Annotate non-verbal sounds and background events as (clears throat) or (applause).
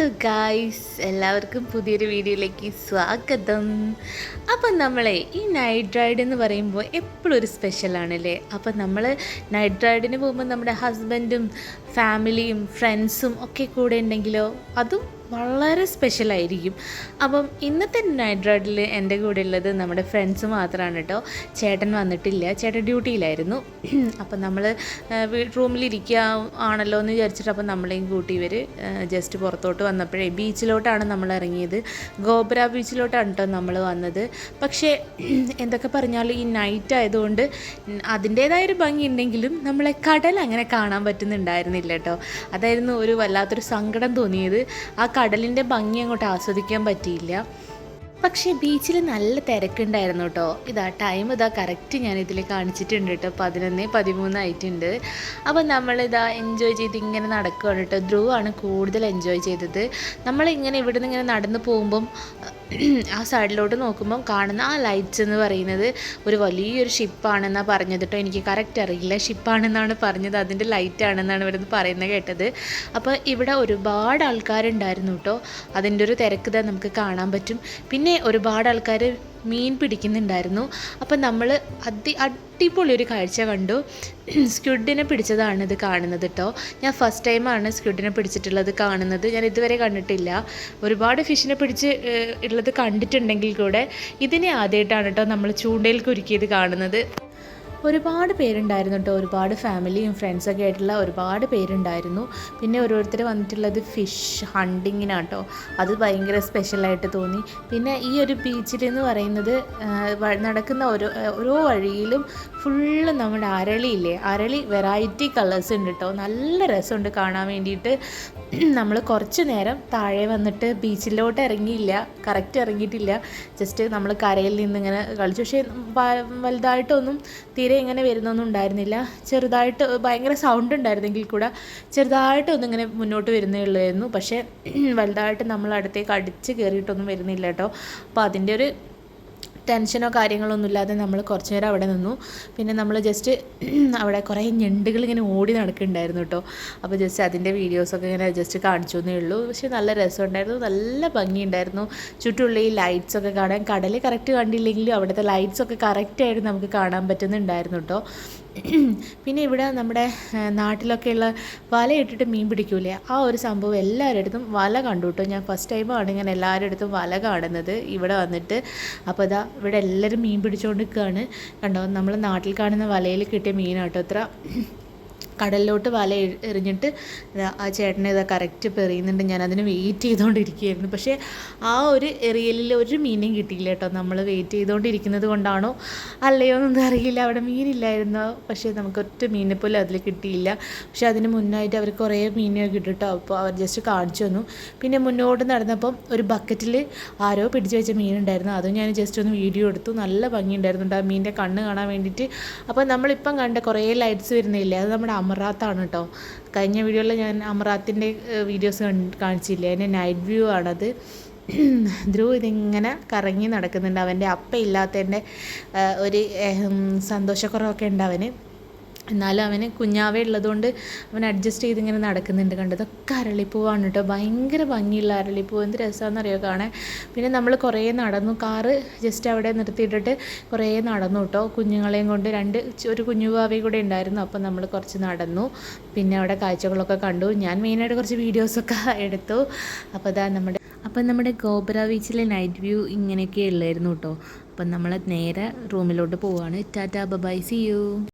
Hello guys എല്ലാവർക്കും പുതിയൊരു വീഡിയോയിലേക്ക് സ്വാഗതം. അപ്പം നമ്മളെ ഈ നൈറ്റ് റൈഡ് എന്ന് പറയുമ്പോൾ എപ്പോഴും ഒരു സ്പെഷ്യലാണല്ലേ അപ്പം നമ്മൾ നൈറ്റ് റൈഡിന് പോകുമ്പോൾ നമ്മുടെ ഹസ്ബൻഡും ഫാമിലിയും ഫ്രണ്ട്സും ഒക്കെ കൂടെ ഉണ്ടെങ്കിലോ? അതും വളരെ സ്പെഷ്യലായിരിക്കും അപ്പം ഇന്നത്തെ നൈറ്റ് റൈഡിൽ എന്റെ കൂടെ ഉള്ളത് നമ്മുടെ ഫ്രണ്ട്സ് മാത്രമാണ് കേട്ടോ ചേട്ടൻ വന്നിട്ടില്ല. ചേട്ടൻ ഡ്യൂട്ടിയിലായിരുന്നു അപ്പം നമ്മൾ റൂമിലിരിക്കുക ആണല്ലോ എന്ന് വിചാരിച്ചിട്ട് അപ്പം നമ്മളെയും കൂട്ടി ഇവർ ജസ്റ്റ് പുറത്തോട്ട് വന്നപ്പോഴേ ബീച്ചിലോട്ടാണ് നമ്മൾ ഇറങ്ങിയത് ഗോബ്ര ബീച്ചിലോട്ടാണ് കേട്ടോ നമ്മൾ വന്നത്. പക്ഷേ എന്തൊക്കെ പറഞ്ഞാലും ഈ നൈറ്റ് ആയതുകൊണ്ട് അതിന്റേതായൊരു ഭംഗി ഉണ്ടെങ്കിലും നമ്മളെ കടൽ അങ്ങനെ കാണാൻ പറ്റുന്നുണ്ടായിരുന്നില്ല കേട്ടോ അതായിരുന്നു ഒരു വല്ലാത്തൊരു സങ്കടം തോന്നിയത്. ആ കടലിന്റെ ഭംഗി അങ്ങോട്ട് ആസ്വദിക്കാൻ പറ്റിയില്ല. പക്ഷേ ബീച്ചിൽ നല്ല തിരക്കുണ്ടായിരുന്നു കേട്ടോ. ഇതാ ടൈം ഇതാ കറക്റ്റ് ഞാൻ ഇതിൽ കാണിച്ചിട്ടുണ്ട് കേട്ടോ. പതിനൊന്ന് പതിമൂന്നായിട്ടുണ്ട് അപ്പോൾ നമ്മളിതാ എൻജോയ് ചെയ്ത് ഇങ്ങനെ നടക്കുകയാണ് കേട്ടോ. ധ്രുവാണ് കൂടുതൽ എൻജോയ് ചെയ്തത്. നമ്മളിങ്ങനെ ഇവിടെ നിന്ന് ഇങ്ങനെ നടന്നു പോകുമ്പം ആ സൈഡിലോട്ട് നോക്കുമ്പം കാണുന്ന ആ ലൈറ്റ്സ് എന്ന് പറയുന്നത് ഒരു വലിയൊരു ഷിപ്പാണെന്നാണ് പറഞ്ഞത് കേട്ടോ എനിക്ക് കറക്റ്റ് അറിയില്ല. ഷിപ്പാണെന്നാണ് പറഞ്ഞത്. അതിന്റെ ലൈറ്റ് ആണെന്നാണ് ഇവിടുന്ന് പറയുന്നത് കേട്ടത്. അപ്പോൾ ഇവിടെ ഒരുപാട് ആൾക്കാരുണ്ടായിരുന്നു കേട്ടോ അതിന്റെ ഒരു തിരക്ക് നമുക്ക് കാണാൻ പറ്റും. പിന്നെ ഒരുപാട് ആൾക്കാർ മീൻ പിടിക്കുന്നുണ്ടായിരുന്നു. അപ്പം നമ്മൾ അതി അടിപൊളി ഒരു കാഴ്ച കണ്ടു. സ്ക്വിഡിനെ പിടിച്ചതാണ് ഇത് കാണുന്നത് കേട്ടോ ഞാൻ ഫസ്റ്റ് ടൈമാണ് സ്ക്വിഡിനെ പിടിച്ചിട്ടുള്ളത് കാണുന്നത്. ഞാൻ ഇതുവരെ കണ്ടിട്ടില്ല. ഒരുപാട് ഫിഷിനെ പിടിച്ച് ഉള്ളത് കണ്ടിട്ടുണ്ടെങ്കിൽ കൂടെ ഇതിനെ ആദ്യമായിട്ടാണ് കേട്ടോ നമ്മൾ ചൂണ്ടയിൽ കുരുക്കിയത് കാണുന്നത്. ഒരുപാട് പേരുണ്ടായിരുന്നു കേട്ടോ. ഒരുപാട് ഫാമിലിയും ഫ്രണ്ട്സൊക്കെ ആയിട്ടുള്ള ഒരുപാട് പേരുണ്ടായിരുന്നു. പിന്നെ ഓരോരുത്തർ വന്നിട്ടുള്ളത് ഫിഷ് ഹണ്ടിങ്ങിനാണ് കേട്ടോ അത് ഭയങ്കര സ്പെഷ്യലായിട്ട് തോന്നി. പിന്നെ ഈ ഒരു ബീച്ചിൽ എന്ന് പറയുന്നത് നടക്കുന്ന ഓരോ ഓരോ വഴിയിലും ഫുള്ള് നമ്മുടെ അരളിയില്ലേ അരളി വെറൈറ്റി കളേഴ്സ് ഉണ്ട് കേട്ടോ നല്ല രസമുണ്ട് കാണാൻ വേണ്ടിയിട്ട്. നമ്മൾ കുറച്ച് നേരം താഴെ വന്നിട്ട് ബീച്ചിലോട്ട് ഇറങ്ങിയില്ല. കറക്റ്റ് ഇറങ്ങിയിട്ടില്ല. ജസ്റ്റ് നമ്മൾ കരയിൽ നിന്ന് ഇങ്ങനെ കളിച്ചു. പക്ഷേ വലുതായിട്ടൊന്നും തീരെ ഇങ്ങനെ വരുന്നൊന്നും ഉണ്ടായിരുന്നില്ല. ചെറുതായിട്ട് ഭയങ്കര സൗണ്ട് ഉണ്ടായിരുന്നെങ്കിൽ കൂടെ ചെറുതായിട്ട് ഇങ്ങനെ മുന്നോട്ട് വരുന്നേ ഉള്ളായിരുന്നു. പക്ഷേ (clears throat) വലുതായിട്ട് നമ്മൾ അടുത്തേക്ക് അടിച്ച് കയറിയിട്ടൊന്നും വരുന്നില്ല കേട്ടോ. അപ്പോൾ അതിന്റെ ഒരു ടെൻഷനോ കാര്യങ്ങളൊന്നും ഇല്ലാതെ നമ്മൾ കുറച്ച് നേരം അവിടെ നിന്നു. പിന്നെ നമ്മൾ ജസ്റ്റ് അവിടെ കുറേ ഞണ്ടുകൾ ഇങ്ങനെ ഓടി നടക്കുന്നുണ്ടായിരുന്നു കേട്ടോ. അപ്പോൾ ജസ്റ്റ് അതിന്റെ വീഡിയോസൊക്കെ ഇങ്ങനെ ജസ്റ്റ് കാണിച്ചു എന്നേ ഉള്ളൂ. പക്ഷേ നല്ല രസമുണ്ടായിരുന്നു. നല്ല ഭംഗിയുണ്ടായിരുന്നു. ചുറ്റുമുള്ള ഈ ലൈറ്റ്സൊക്കെ കാണാൻ. കടൽ കറക്റ്റ് കണ്ടില്ലെങ്കിലും അവിടുത്തെ ലൈറ്റ്സൊക്കെ കറക്റ്റായിട്ട് നമുക്ക് കാണാൻ പറ്റുന്നുണ്ടായിരുന്നു കേട്ടോ. പിന്നെ ഇവിടെ നമ്മുടെ നാട്ടിലൊക്കെയുള്ള വലയിട്ടിട്ട് മീൻ പിടിക്കൂലേ ആ ഒരു സംഭവം എല്ലാവരുടെ അടുത്തും വല കണ്ടു കേട്ടോ. ഞാൻ ഫസ്റ്റ് ടൈമാണ് ഇങ്ങനെ എല്ലാവരുടെ അടുത്തും വല കാണുന്നത്. ഇവിടെ വന്നിട്ട് അപ്പോൾ ഇതാ ഇവിടെ എല്ലാവരും മീൻ പിടിച്ചുകൊണ്ട് നിൽക്കുകയാണ് കണ്ടോ? നമ്മൾ നാട്ടിൽ കാണുന്ന വലയിൽ കിട്ടിയ മീനാട്ടോ ഇത്ര. കടലിലോട്ട് വല എറിഞ്ഞിട്ട് ആ ചേട്ടനെ ഇതാ കറക്റ്റ് പെറിയുന്നുണ്ട്. ഞാൻ അതിന് വെയിറ്റ് ചെയ്തുകൊണ്ടിരിക്കുകയായിരുന്നു പക്ഷേ ആ ഒരു എറിയലിൽ ഒരു മീനും കിട്ടിയില്ല കേട്ടോ. നമ്മൾ വെയിറ്റ് ചെയ്തുകൊണ്ടിരിക്കുന്നത് കൊണ്ടാണോ അല്ലയോ എന്നൊന്നും അറിയില്ല. അവിടെ മീനില്ലായിരുന്നോ. പക്ഷേ നമുക്ക് ഒറ്റ മീനെ പോലും അതിൽ കിട്ടിയില്ല. പക്ഷേ അതിന് മുന്നായിട്ട് അവർ കുറേ മീനുകൾ കിട്ടിട്ടോ. അപ്പോൾ അവർ ജസ്റ്റ് കാണിച്ചു തന്നു. പിന്നെ മുന്നോട്ട് നടന്നപ്പം ഒരു ബക്കറ്റിൽ ആരോ പിടിച്ചു വെച്ച മീനുണ്ടായിരുന്നു. അതും ഞാൻ ജസ്റ്റ് ഒന്ന് വീഡിയോ എടുത്തു. നല്ല ഭംഗിയുണ്ടായിരുന്നു ആ മീനിന്റെ കണ്ണ് കാണാൻ വേണ്ടിയിട്ട്. അപ്പോൾ നമ്മളിപ്പം കണ്ട കുറേ ലൈറ്റ്സ് വരുന്നില്ലേ? അത് നമ്മുടെ അമറാത്താണ് കേട്ടോ കഴിഞ്ഞ വീഡിയോയിൽ ഞാൻ അമറാത്തിന്റെ വീഡിയോസ് കാണിച്ചില്ലേ? അതിന്റെ നൈറ്റ് വ്യൂ ആണത്. (clears throat) ധ്രുവ് ഇതിങ്ങനെ കറങ്ങി നടക്കുന്നുണ്ട്. അവന്റെ അപ്പ ഇല്ലാത്തതിന്റെ ഒരു സന്തോഷക്കുറവൊക്കെ ഉണ്ട് അവന്. എന്നാലും അവന് കുഞ്ഞാവേ ഉള്ളതുകൊണ്ട് അവൻ അഡ്ജസ്റ്റ് ചെയ്ത് ഇങ്ങനെ നടക്കുന്നുണ്ട് കണ്ടത് ഇതൊക്കെ അരളിപ്പൂവാണ് കേട്ടോ. ഭയങ്കര ഭംഗിയുള്ള അരളിപ്പൂവ് എന്ത് രസമാണെന്നറിയോ കാണാൻ? പിന്നെ നമ്മൾ കുറേ നടന്നു. കാറ് ജസ്റ്റ് അവിടെ നിർത്തിയിട്ടിട്ട് കുറേ നടന്നു കേട്ടോ. കുഞ്ഞുങ്ങളെയും കൊണ്ട് രണ്ട് ഒരു കുഞ്ഞുവാവയും കൂടെ ഉണ്ടായിരുന്നു. അപ്പോൾ നമ്മൾ കുറച്ച് നടന്നു. പിന്നെ അവിടെ കാഴ്ചകളൊക്കെ കണ്ടു. ഞാൻ മെയിനായിട്ട് കുറച്ച് വീഡിയോസൊക്കെ (laughs) എടുത്തു. അപ്പോൾ അതാ നമ്മുടെ അപ്പം നമ്മുടെ ഗോപുര ബീച്ചിലെ നൈറ്റ് വ്യൂ ഇങ്ങനെയൊക്കെ ഉള്ളായിരുന്നു കേട്ടോ. അപ്പം നമ്മൾ നേരെ റൂമിലോട്ട് പോവാണ്. Tata bye C U